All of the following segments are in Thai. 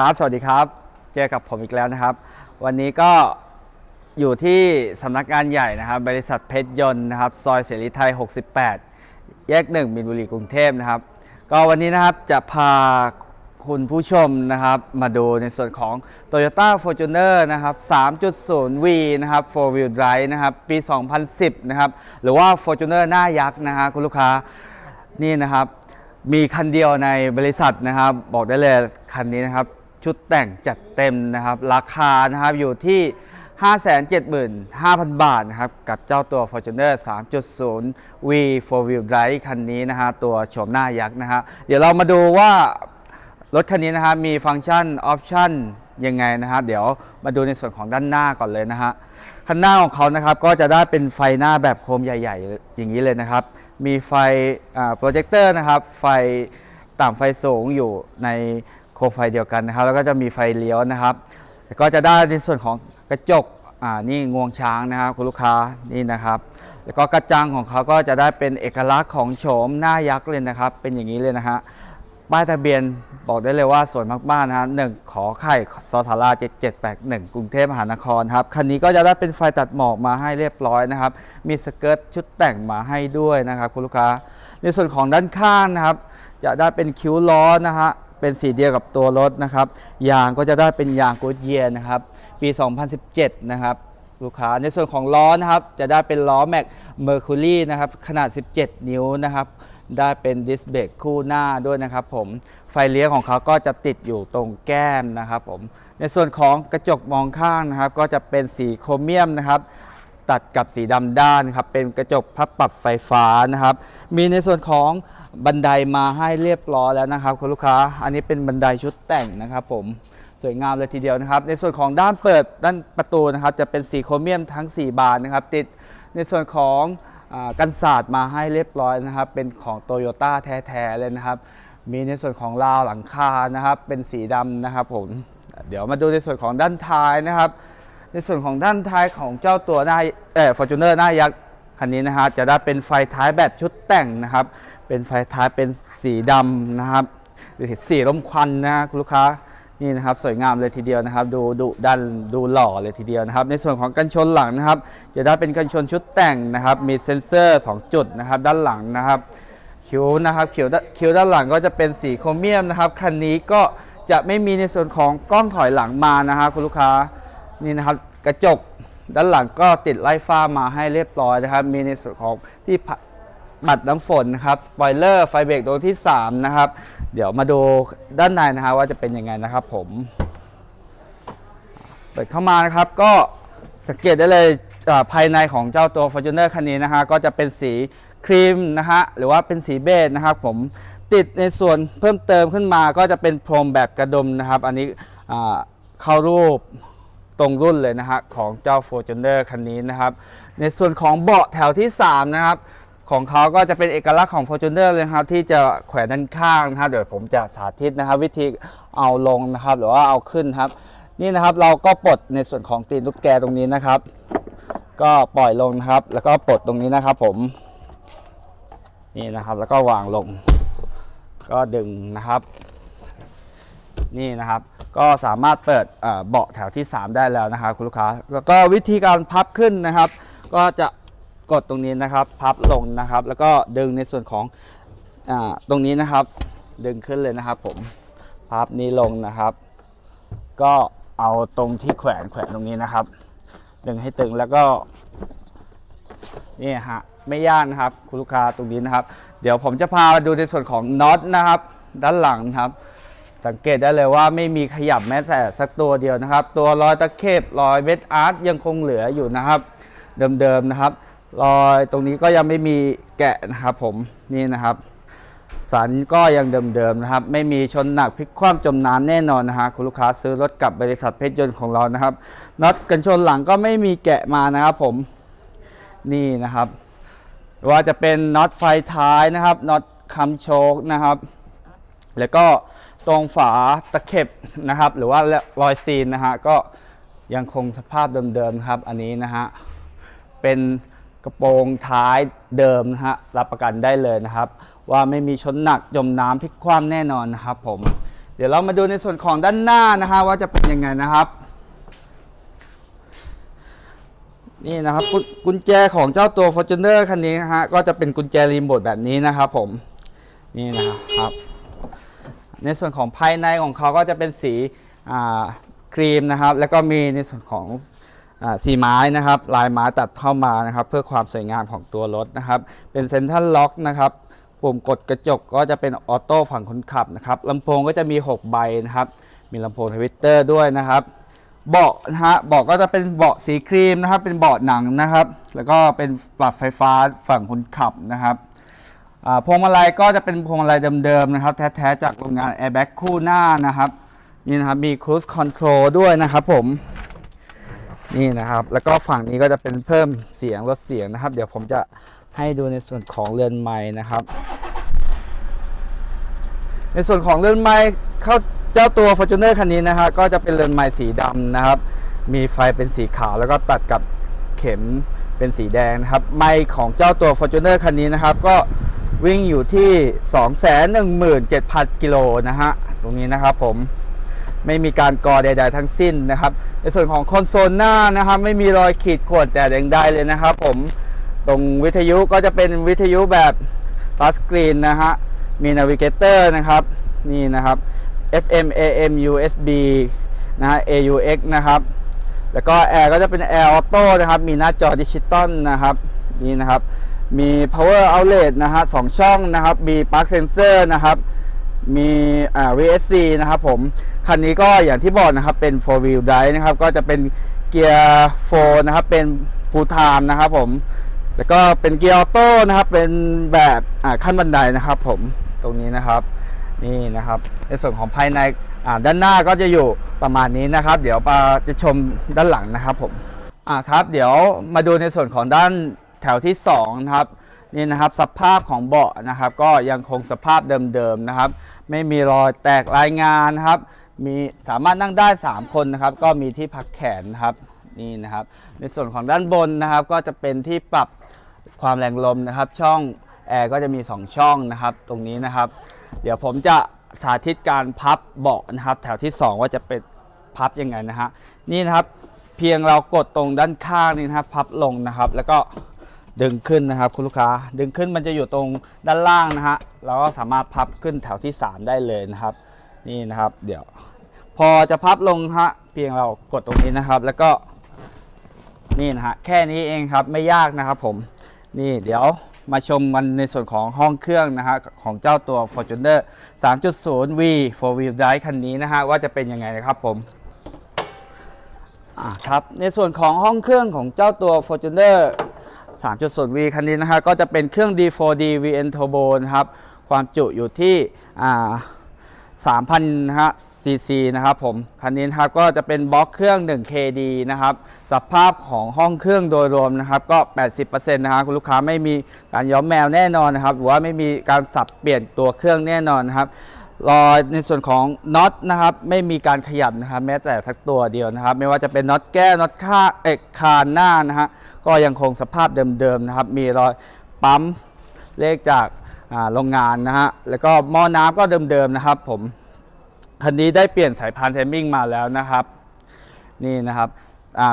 ครับ สวัสดีครับ เจอกับผมอีกแล้วนะครับ วันนี้ก็อยู่ที่สำนักงานใหญ่นะครับ บริษัทเพชรยนต์นะครับ ซอยเสรีไทย 68 แยกหนึ่งมินบุรีกรุงเทพนะครับ ก็วันนี้นะครับจะพาคุณผู้ชมนะครับ มาดูในส่วนของ Toyota Fortuner นะครับ 3.0V นะครับ 4 wheel drive นะครับ ปี 2010 นะครับ หรือว่า Fortuner หน้ายักษ์นะฮะคุณลูกค้า นี่นะครับมีคันเดียวในบริษัทนะครับ บอกได้เลยคันนี้นะครับ ชุดแต่งจัดเต็มนะครับ ราคานะครับอยู่ที่ 575,000 บาทนะครับ กับเจ้าตัว Fortuner 3.0 V 4 wheel drive คันนี้นะฮะตัวโฉมหน้ายักษ์นะฮะเดี๋ยวเรามาดูว่ารถคันนี้นะครับมีฟังก์ชันออปชันยังไงนะครับเดี๋ยวมาดูในส่วนของด้านหน้าก่อนเลยนะฮะคันหน้าของเขานะครับก็จะได้เป็นไฟหน้าแบบโคมใหญ่ ๆ อย่างนี้เลยนะครับ มีไฟโปรเจคเตอร์นะครับไฟต่ำไฟสูงอยู่ใน โคมไฟเดียวกันนะครับ แล้วก็จะมีไฟเลี้ยวนะครับก็จะได้ในส่วนของกระจกอ่านี่งวงช้างนะครับคุณลูกค้านี่นะครับ แล้วก็กระจังของเขาก็จะได้เป็นเอกลักษณ์ของโฉมหน้ายักษ์เลยนะครับ เป็นอย่างนี้เลยนะฮะป้ายทะเบียนบอกได้เลยว่าสวยมากๆนะฮะหนึ่งขอไข่สอสารา7781 กรุงเทพมหานครครับคันนี้ก็จะได้เป็นไฟตัดหมอกมาให้เรียบร้อยนะครับ มีสเกิร์ตชุดแต่งมาให้ด้วยนะครับคุณลูกค้า ในส่วนของด้านข้างนะครับ จะได้เป็นคิ้วล้อนะฮะ เป็นสีเดียวกับตัวรถนะครับยางก็จะได้เป็นยางกูดเยียนะครับปี 2017 นะครับลูกค้าในส่วนของล้อนะครับจะได้เป็นล้อแม็กเมอร์คูรีนะครับขนาด 17 นิ้วนะครับได้เป็นดิสเบรกคู่หน้าด้วยนะครับผมไฟเลี้ยวของเขาก็จะติดอยู่ตรงแก้มนะครับผมในส่วนของกระจกมองข้างนะครับ ก็จะเป็นสีโครเมียมนะครับ ตัดกับสีดำด้านครับเป็นกระจกพับปรับไฟฟ้านะครับ มีในส่วนของ บันไดมาให้เรียบร้อยแล้วนะครับคุณลูกค้า อันนี้เป็นบันไดชุดแต่งนะครับผมสวยงามเลยทีเดียวนะครับ ในส่วนของด้านเปิดด้านประตูนะครับ จะเป็นสีโครเมียมทั้ง 4 บานนะครับ ติดในส่วนของอกันศาสตร์มาให้เรียบร้อยนะครับ เป็นของโตโยต้าแท้ๆเลยนะครับ มีในส่วนของราวหลังคานะครับ เป็นสีดำนะครับผมเดี๋ยวมาดูในส่วนของด้านท้ายนะครับ ในส่วนของด้านท้ายของเจ้าตัวหน้าเอ่อฟอร์จูเนอร์หน้ายักษ์คันนี้นะฮะจะได้เป็นไฟท้ายแบบชุดแต่งนะครับ เป็นไฟท้ายเป็นสีดำนะครับหรือสีร่มควันนะคุณลูกค้านี่นะครับสวยงามเลยทีเดียวนะครับ ดูดุดันดูหล่อเลยทีเดียวนะครับ ในส่วนของกันชนหลังนะครับจะได้เป็นกันชนชุดแต่งนะครับ มีเซ็นเซอร์ 2 จุดนะครับ ด้านหลังนะครับคิ้วนะครับคิ้วด้านคิ้วด้านหลังก็จะเป็นสีโครเมียมนะครับคันนี้ก็จะไม่มีในส่วนของกล้องถอยหลังมานะครับคุณลูกค้านี่นะครับกระจกด้านหลังก็ติดไล่ฟ้ามาให้เรียบร้อยนะครับ มีในส่วนของที่ผ บัดน้ำฝนนะครับสปอยเลอร์ไฟเบรกดวงที่ 3 นะครับ เดี๋ยวมาดูด้านในนะครับว่าจะเป็นยังไงนะครับผม เปิดเข้ามานะครับก็สังเกตได้เลยภายในของเจ้าตัว Fortuner คันนี้นะฮะก็จะเป็นสีครีมนะฮะหรือว่าเป็นสีเบจนะครับผมติดในส่วนเพิ่มเติมขึ้นมาก็จะเป็นพรมแบบกระดุมนะครับ อันนี้เข้ารูปตรงรุ่นเลยนะฮะของเจ้า Fortuner คันนี้นะครับ ในส่วนของเบาะแถวที่ 3 นะครับ ของเขาก็จะเป็นเอกลักษณ์ของ Fortuner เลยครับ ที่จะแขวนด้านข้างนะครับ เดี๋ยวผมจะสาธิตนะครับ วิธีเอาลงนะครับ หรือว่าเอาขึ้นครับ นี่นะครับเราก็ปลดในส่วนของตีนลูกแกตรงนี้นะครับ ก็ปล่อยลงนะครับ แล้วก็ปลดตรงนี้นะครับผม นี่นะครับแล้วก็วางลง ก็ดึงนะครับ นี่นะครับก็สามารถเปิดเบาะแถวที่ 3 ได้แล้วนะครับคุณลูกค้า แล้วก็วิธีการพับขึ้นนะครับ ก็จะ กดตรงนี้นะครับ พับลงนะครับ แล้วก็ดึงในส่วนของอตรงนี้นะครับ ดึงขึ้นเลยนะครับ ผมพับนี้ลงนะครับ ก็เอาตรงที่แขวนแขวนตรงนี้นะครับ ดึงให้ตึงแล้วก็นี่ฮะไม่ยากนะครับ คุณลูกค้าตรงนี้นะครับ เดี๋ยวผมจะพาดูในส่วนของน็อตนะครับ ด้านหลังครับ สังเกตได้เลยว่าไม่มีขยับแม้แต่สักตัวเดียวนะครับ ตัวรอยตะเข็บรอยเวทอาร์ตยังคงเหลืออยู่นะครับ เดิมๆนะครับ รอยตรงนี้ก็ยังไม่มีแกะนะครับผมนี่นะครับสันก็ยังเดิมๆนะครับ ไม่มีชนหนักพลิกคว่ำจมน้ำแน่นอนนะฮะคุณลูกค้าซื้อรถกับบริษัทเพชรยนต์ของเรานะครับน็อตกันชนหลังก็ไม่มีแกะมานะครับผมนี่นะครับ ว่าจะเป็นน็อตไฟท้ายนะครับน็อตคำโชคนะครับ แล้วก็ตรงฝาตะเข็บนะครับ หรือว่ารอยซีนนะฮะก็ยังคงสภาพเดิมๆครับอันนี้นะฮะเป็น กระโปรงท้ายเดิมนะฮะรับประกันได้เลยนะครับ ว่าไม่มีชนหนักจมน้ำพลิกคว่ำแน่นอนนะครับผมเดี๋ยวเรามาดูในส่วนของด้านหน้านะฮะว่าจะเป็นยังไงนะครับ นี่นะครับกุญแจของเจ้าตัว Fortuner คันนี้นะฮะก็จะเป็นกุญแจรีโมทแบบนี้นะครับผมนี่นะครับ ในส่วนของภายในของเขาก็จะเป็นสีครีมนะครับ แล้วก็มีในส่วนของ สีไม้นะครับลายไม้ตัดเข้ามานะครับเพื่อความสวยงามของตัวรถนะครับ เป็นเซ็นทรัลล็อกนะครับปุ่มกดกระจกก็จะเป็นออโต้ฝั่งคนขับนะครับลำโพงก็จะมี 6 ใบนะครับ มีลำโพงทวิตเตอร์ด้วยนะครับ เบาะนะฮะเบาะก็จะเป็นเบาะสีครีมนะครับ เป็นเบาะหนังนะครับ แล้วก็เป็นปรับไฟฟ้าฝั่งคนขับนะครับพวงมาลัยก็จะเป็นพวงมาลัยเดิมๆนะครับ แท้ๆจากโรงงาน Airbag คู่หน้านะครับนี่นะครับมี Cruise Control ด้วยนะครับผม นี่นะครับ แล้วก็ฝั่งนี้ก็จะเป็นเพิ่มเสียงลดเสียงนะครับ เดี๋ยวผมจะให้ดูในส่วนของเรือนไม้นะครับ ในส่วนของเรือนไม้เข้าเจ้าตัว Fortuner คันนี้นะฮะก็จะเป็นเรือนไม้สีดำนะครับ มีไฟเป็นสีขาวแล้วก็ตัดกับเข็มเป็นสีแดงนะครับ ไม้ของเจ้าตัว Fortuner คันนี้นะครับ ก็วิ่งอยู่ที่ 217,000 กิโลนะฮะ ตรงนี้นะครับผม ไม่มีการกอใด ๆ ทั้งสิ้นนะครับ ในส่วนของคอนโซลหน้านะครับ ไม่มีรอยขีดข่วนแต่อย่างใดเลยนะครับผมตรงวิทยุก็จะเป็นวิทยุแบบทัชสกรีนนะฮะมีนาวิเกเตอร์นะครับนี่นะครับ FM AM USB นะฮะ AUX นะครับ แล้วก็แอร์ก็จะเป็นแอร์ออโต้นะครับ มีหน้าจอดิจิตอลนะครับนี่นะครับ มี power outlet นะฮะสองช่องนะครับ มี plug sensor นะครับ มีอ่า VSC นะครับผม คันนี้ก็อย่างที่บอกนะครับเป็น4 wheel drive นะครับก็จะเป็นเกียร์ 4 นะครับเป็น full time นะครับผมแล้วก็เป็นเกียร์ออโต้นะครับเป็นแบบขั้นบันไดนะครับผมตรงนี้นะครับนี่นะครับในส่วนของภายในด้านหน้าก็จะอยู่ประมาณนี้นะครับ เดี๋ยวมาจะชมด้านหลังนะครับผมอ่าครับเดี๋ยวมาดูในส่วนของด้านแถวที่2นะครับนี่นะครับสภาพของเบาะนะครับ ก็ยังคงสภาพเดิมๆนะครับ ไม่มีรอยแตกรายงานนะครับ มีสามารถนั่งได้ 3 คนนะครับ ก็มีที่พักแขนนะครับนี่นะครับ ในส่วนของด้านบนนะครับ ก็จะเป็นที่ปรับความแรงลมนะครับ ช่องแอร์ก็จะมี 2 ช่องนะครับ ตรงนี้นะครับ เดี๋ยวผมจะสาธิตการพับเบาะนะครับ แถวที่ 2 ว่าจะเป็นพับยังไงนะฮะนี่นะครับเพียงเรากดตรงด้านข้างนี่นะครับ พับลงนะครับ แล้วก็ดึงขึ้นนะครับ คุณลูกค้า ดึงขึ้นมันจะอยู่ตรงด้านล่างนะฮะเราก็สามารถพับขึ้นแถวที่ 3 ได้เลยนะครับ นี่นะครับ เดี๋ยว พอจะพับลงฮะเพียงเรากดตรงนี้นะครับ แล้วก็นี่นะฮะแค่นี้เองครับไม่ยากนะครับผมนี่เดี๋ยวมาชมมันในส่วนของห้องเครื่องนะฮะของเจ้าตัว Fortuner 3.0 V 4 wheel drive คันนี้นะฮะว่าจะเป็นยังไงนะครับผมอ่าครับในส่วนของห้องเครื่องของเจ้าตัว Fortuner 3.0V คันนี้นะฮะก็จะเป็นเครื่อง D4D VN Turbo นะครับความจุอยู่ที่อ่า 3,000นะฮะ cc นะครับผมคันนี้นะครับก็จะเป็นบล็อกเครื่อง 1KD นะครับสภาพของห้องเครื่องโดยรวมนะครับก็ 80%นะครับคุณลูกค้าไม่มีการย้อมแมวแน่นอนนะครับหรือว่าไม่มีการสับเปลี่ยนตัวเครื่องแน่นอนนะครับรอยในส่วนของน็อตนะครับไม่มีการขยับนะครับแม้แต่ทักตัวเดียวนะครับ ไม่ว่าจะเป็นน็อตแก้น็อตข้าเอกคานหน้านะฮะก็ยังคงสภาพเดิมๆนะครับมีรอยปั๊มเลขจาก โรงงานนะฮะแล้วก็หม้อน้ำก็เดิมๆนะครับ ผมคันนี้ได้เปลี่ยนสายพานเทมมิ่งมาแล้วนะครับ นี่นะครับ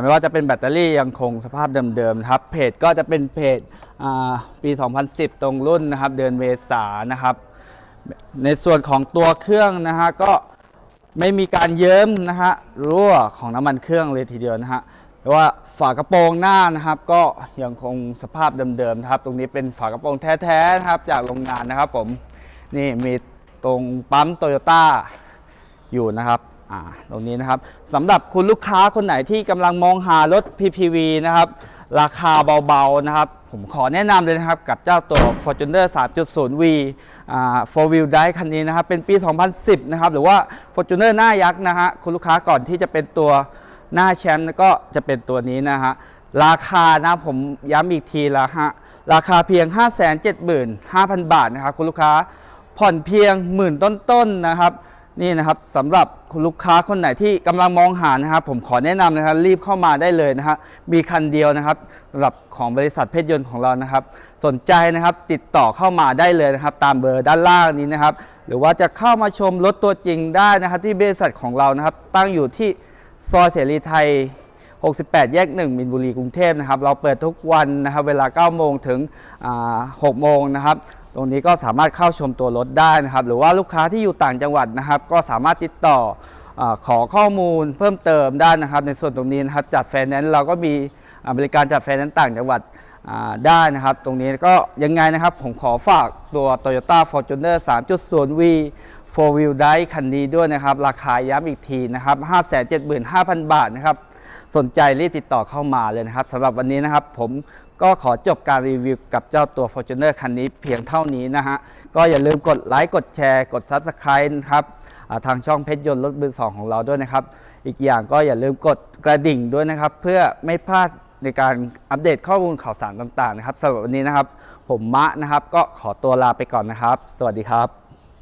ไม่ว่าจะเป็นแบตเตอรี่ยังคงสภาพเดิมๆครับ เพจก็จะเป็นเพจอ่าปี 2010 ตรงรุ่นนะครับ เดือนเมษานะครับ ในส่วนของตัวเครื่องนะฮะก็ไม่มีการเยิ้มนะฮะรั่วของน้ำมันเครื่องเลยทีเดียวนะฮะ แต่ว่าฝากระโปรงหน้านะครับ ก็ยังคงสภาพเดิมๆนะครับ ตรงนี้เป็นฝากระโปรงแท้ๆนะครับ จากโรงงานนะครับผมนี่มีตรงปั๊มโตโยต้าอยู่นะครับอ่าตรงนี้นะครับสำหรับคุณลูกค้าคนไหนที่กำลังมองหารถ PPV นะครับ ราคาเบาๆนะครับ ผมขอแนะนำเลยนะครับ กับเจ้าตัว Fortuner 3.0V อ่า4 wheel drive คันนี้นะครับ เป็นปี 2010 นะครับ หรือว่า Fortuner หน้ายักษ์นะฮะคุณลูกค้าก่อนที่จะเป็นตัว หน้าแชมป์ก็จะเป็นตัวนี้นะฮะ ราคานะผมย้ำอีกทีละฮะ ราคาเพียง 575,000 บาทนะครับคุณลูกค้าผ่อนเพียงหมื่นต้นๆนะครับนี่นะครับสำหรับคุณลูกค้าคนไหนที่กำลังมองหานะครับผมขอแนะนำนะครับรีบเข้ามาได้เลยนะฮะมีคันเดียวนะครับสำหรับของบริษัทเพชรยนต์ของเรานะครับ สนใจนะครับติดต่อเข้ามาได้เลยนะครับ ตามเบอร์ด้านล่างนี้นะครับ หรือว่าจะเข้ามาชมรถตัวจริงได้นะครับ ที่บริษัทของเรานะครับตั้งอยู่ที่ ซอยเสรีไทย 68 แยก 1 มินบุรีกรุงเทพนะครับ เราเปิดทุกวันนะครับ เวลา 9 โมงถึง 6 โมงนะครับ ตรงนี้ก็สามารถเข้าชมตัวรถได้นะครับ หรือว่าลูกค้าที่อยู่ต่างจังหวัดนะครับ ก็สามารถติดต่ออขอข้อมูลเพิ่มเติมได้นะครับ ในส่วนตรงนี้นะครับจัดแฟแนนซ์เราก็มีบริการจัดแฟแนนซ์ต่างจังหวัด ได้นะครับ ตรงนี้ก็ยังไงนะครับ ผมขอฝากตัว Toyota Fortuner 3.0V 4 Wheel Drive คันนี้ด้วยนะครับ ราคาย้ำอีกทีนะครับ 575,000 บาทนะครับ สนใจรีบติดต่อเข้ามาเลยนะครับสำหรับวันนี้นะครับ ผมก็ขอจบการรีวิวกับเจ้าตัว Fortuner คันนี้เพียงเท่านี้นะฮะ ก็อย่าลืมกดไลค์กดแชร์ กด Subscribe นะครับทางช่องเพชรยนต์รถมือสองของเราด้วยนะครับ อีกอย่างก็อย่าลืมกดกระดิ่งด้วยนะครับ เพื่อไม่พลาด ในการอัปเดตข้อมูลข่าวสารต่างๆนะครับสำหรับวันนี้นะครับ ผมมะนะครับ ก็ขอตัวลาไปก่อนนะครับ สวัสดีครับ